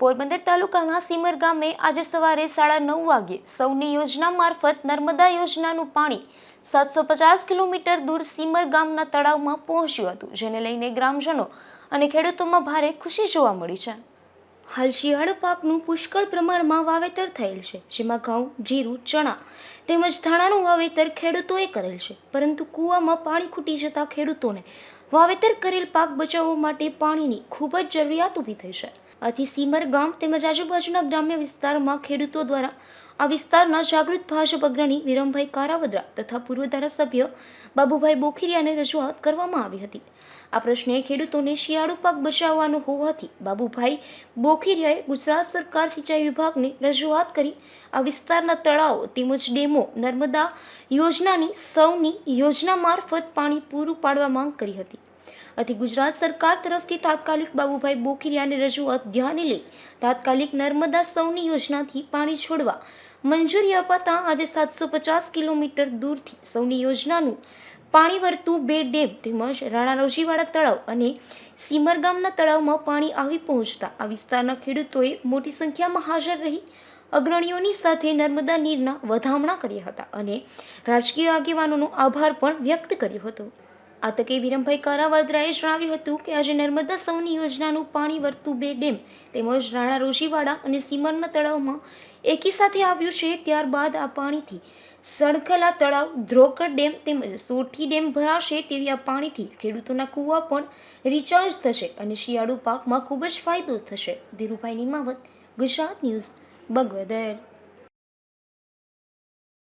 પોરબંદર તાલુકાના સિમર ગામે આજે સવારે સાડા નવ વાગ્યે સૌની યોજના મારફત નર્મદા યોજનાનું પાણી સાતસો પચાસ કિલોમીટર દૂર સિમર ગામના તળાવમાં પહોંચ્યું હતું, જેને લઈને ગ્રામજનો અને ખેડૂતોમાં ભારે ખુશી જોવા મળી છે. હાલ શિયાળુ પાકનું પુષ્કળ પ્રમાણમાં વાવેતર થયેલ છે, જેમાં ઘઉં, જીરું, ચણા તેમજ ધાણાનું વાવેતર ખેડૂતોએ કરેલ છે, પરંતુ કૂવામાં પાણી ખૂટી જતા ખેડૂતોને વાવેતર કરેલ પાક બચાવવા માટે પાણીની ખૂબ જ જરૂરિયાત ઊભી થઈ છે. આથી સીમર ગામ તેમજ આજુબાજુના ગ્રામ્ય વિસ્તારમાં ખેડૂતો દ્વારા આ વિસ્તારના જાગૃત ભાજપ અગ્રણી વિરમભાઈ કારાવદ્રા તથા પૂર્વ ધારાસભ્ય બાબુભાઈ બોખીરિયાને રજૂઆત કરવામાં આવી હતી. આ પ્રશ્ને ખેડૂતોને શિયાળુ પાક બચાવવાનો હોવાથી બાબુભાઈ બોખીરિયાએ ગુજરાત સરકાર સિંચાઈ વિભાગને રજૂઆત કરી આ વિસ્તારના તળાવો તેમજ ડેમો નર્મદા યોજનાની સૌની યોજના મારફત પાણી પૂરું પાડવા માંગ કરી હતી. આથી ગુજરાત સરકાર તરફથી તાત્કાલિક બાબુભાઈ બોખીરિયાને રજૂઆત ધ્યાને લઈ તાત્કાલિક નર્મદા સૌની યોજનાથી પાણી છોડવા મંજૂરી અપાતા આજે સાતસો પચાસ કિલોમીટર દૂરથી સૌની યોજનાનું પાણી વરતું બે ડેમ તેમજ રાણા રોજીવાડા તળાવ અને સીમર ગામના તળાવમાં પાણી આવી પહોંચતા આ વિસ્તારના ખેડૂતોએ મોટી સંખ્યામાં હાજર રહી અગ્રણીઓની સાથે નર્મદા નીરના વધામણા કર્યા હતા અને રાજકીય આગેવાનોનો આભાર પણ વ્યક્ત કર્યો હતો. આ તકે વિરમભાઈ કારાવાદરાએ જણાવ્યું હતું કે આજે નર્મદા સૌની યોજનાનું પાણી વરતું બે ડેમ તેમજ રાણા રોશીવાડા અને સીમરના તળાવમાં એકી સાથે આવ્યું છે ત્યારબાદ આ પાણીથી સણખલા તળાવ, ધ્રોકર ડેમ તેમજ સોઠી ડેમ ભરાશે તેવી આ પાણીથી ખેડૂતોના કૂવા પણ રિચાર્જ થશે અને શિયાળુ પાકમાં ખૂબ જ ફાયદો થશે. ધીરુભાઈ નિમાવત, ગુજરાત ન્યૂઝ, બગવદર.